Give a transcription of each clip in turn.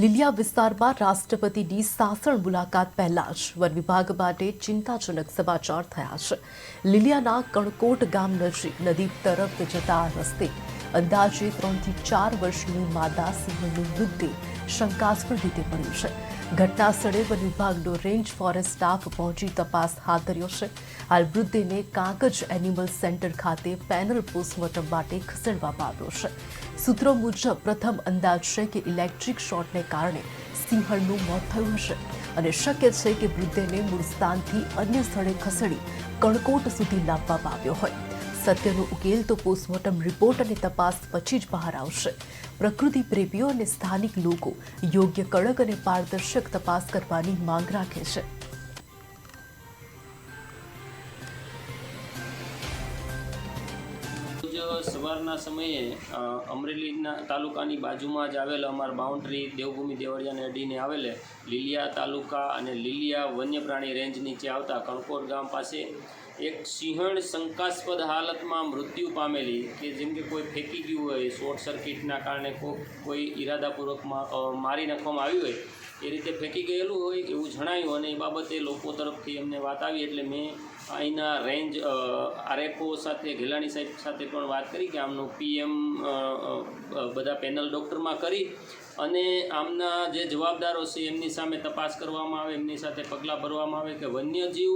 લીલિયા વિસ્તારમાં રાષ્ટ્રપતિની સાસણ મુલાકાત પહેલા જ વન વિભાગ માટે ચિંતાજનક સમાચાર થયા છે. લીલિયાના કણકોટ ગામ નજીક નદી તરફ જતા રસ્તે અંદાજે ત્રણથી ચાર વર્ષની માદા સિંહનું મૃતદેહ શંકાસ્પદ રીતે મળ્યું છે. ઘટના સ્થળે વન વિભાગનો રેન્જ ફોરેસ્ટ સ્ટાફ પહોંચી તપાસ હાથ ધર્યો છે. હાલ મૃતદેહને કાંકજ એનિમલ સેન્ટર ખાતે પેનલ પોસ્ટમોર્ટમ માટે ખસેડવામાં આવ્યો છે. સૂત્રો મુજબ, પ્રથમ અંદાજ છે કે ઇલેક્ટ્રિક શોર્ટને કારણે સિંહણનું મોત થયું હશે અને શક્ય છે કે મૃતદેહને મૂળ સ્થાનથી અન્ય સ્થળે ખસેડી કણકોટ સુધી લાવવામાં આવ્યો હોય. સત્યનો ઉકેલ તો પોસ્ટમોર્ટમ રિપોર્ટ અને તપાસ પછી જ બહાર આવશે. પ્રકૃતિ પ્રેમીઓ અને સ્થાનિક લોકો યોગ્ય કડક અને પારદર્શક તપાસ કરવાની માંગ રાખે છે. સવારના સમયે અમરેલીના તાલુકાની બાજુમાં જ આવેલ અમારા બાઉન્ડ્રી દેવભૂમિ દેવળિયાને અડીને આવેલે લીલિયા તાલુકા અને લીલિયા વન્યપ્રાણી રેન્જ નીચે આવતા કણકોટ ગામ પાસે એક સિંહણ શંકાસ્પદ હાલતમાં મૃત્યુ પામેલી કે જેમ કે કોઈ ફેંકી ગયું હોય, શોર્ટ સર્કિટના કારણે કોઈ ઈરાદાપૂર્વકમાં મારી નાખવામાં આવ્યું હોય, એ રીતે ફેંકી ગયેલું હોય એવું જણાયું અને એ બાબતે લોકો તરફથી અમને વાત આવી એટલે મેં અહીંના રેન્જ આરએફઓ સાથે, ઘેલાણી સાહેબ સાથે પણ વાત કરી કે આમનું પીએમ બધા પેનલ ડૉક્ટરમાં કરી અને આમના જે જવાબદારો છે એમની સામે તપાસ કરવામાં આવે, એમની સાથે પગલાં ભરવામાં આવે કે વન્યજીવ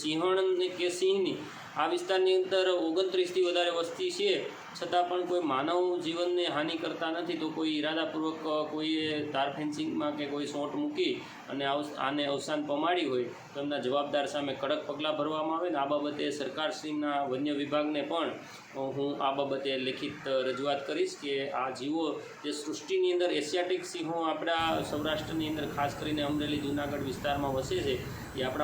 સિંહણ કે સિંહની, આ વિસ્તારની અંદર ઓગણત્રીસથી વધારે વસ્તી છે. છતાં પણ કોઈ માનવ જીવનને હાનિ કરતા નથી તો કોઈ ઈરાદાપૂર્વક કોઈએ તાર ફેન્સિંગમાં કે કોઈ સોંટ મૂકી અને આને અવસાન પમાડી હોય તો એમના જવાબદાર સામે કડક પગલાં ભરવામાં આવે ને આ બાબતે સરકારશ્રીના વન્ય વિભાગને પણ હું આ બાબતે લેખિત રજૂઆત કરીશ કે આ જીવો જે સૃષ્ટિની અંદર એશિયાટિક સિંહો આપણા સૌરાષ્ટ્રની અંદર ખાસ કરીને અમરેલી, જૂનાગઢ વિસ્તારમાં વસે છે, એ આપણા